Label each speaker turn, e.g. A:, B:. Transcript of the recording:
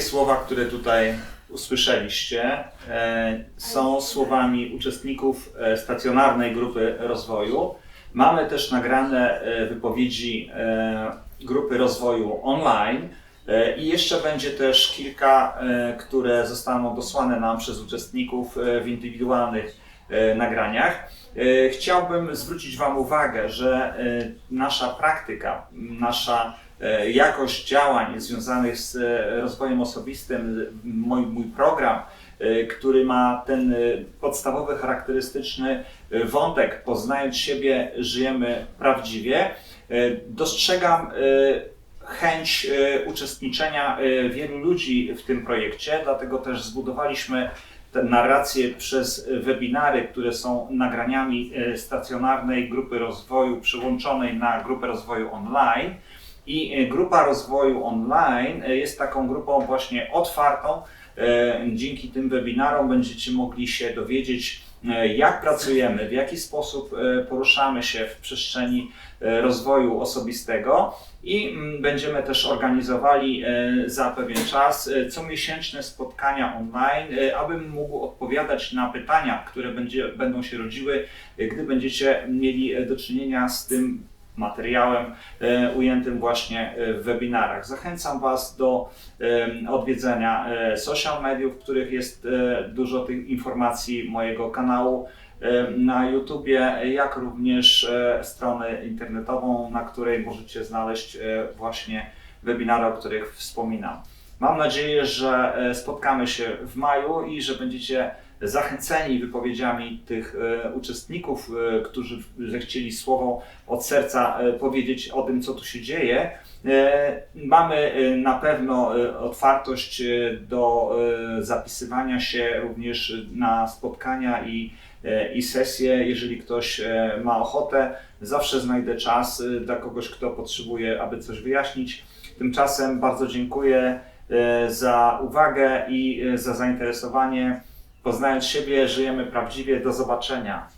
A: słowa, które tutaj usłyszeliście, e, są słowami uczestników e, stacjonarnej grupy rozwoju. Mamy też nagrane e, wypowiedzi grupy rozwoju online i jeszcze będzie też kilka, które zostaną dosłane nam przez uczestników w indywidualnych nagraniach. Chciałbym zwrócić Wam uwagę, że nasza praktyka, nasza jakość działań związanych z e, rozwojem osobistym, mój, mój program, e, który ma ten e, podstawowy, charakterystyczny e, wątek, poznając siebie, żyjemy prawdziwie, e, dostrzegam e, chęć e, uczestniczenia e, wielu ludzi w tym projekcie, dlatego też zbudowaliśmy te narracje przez webinary, które są nagraniami e, stacjonarnej grupy rozwoju przyłączonej na grupę rozwoju online. I e, grupa rozwoju online e, jest taką grupą właśnie otwartą. E, Dzięki tym webinarom będziecie mogli się dowiedzieć, jak pracujemy, w jaki sposób poruszamy się w przestrzeni rozwoju osobistego i mm, będziemy też organizowali za pewien czas comiesięczne spotkania online, abym mógł odpowiadać na pytania, które będzie, będą się rodziły, gdy będziecie mieli do czynienia z tym materiałem e, ujętym właśnie e, w webinarach. Zachęcam Was do e, odwiedzenia social mediów, w których jest dużo tych informacji mojego kanału na YouTubie, jak również stronę internetową, na której możecie znaleźć właśnie webinary, o których wspominam. Mam nadzieję, że spotkamy się w maju i że będziecie zachęceni wypowiedziami tych e, uczestników, e, którzy zechcieli słowo od serca e, powiedzieć o tym, co tu się dzieje. Mamy na pewno otwartość do zapisywania się również na spotkania i, i sesje. Jeżeli ktoś ma ochotę, zawsze znajdę czas dla kogoś, kto potrzebuje, aby coś wyjaśnić. Tymczasem bardzo dziękuję za uwagę i za zainteresowanie. Poznając siebie, żyjemy prawdziwie. Do zobaczenia.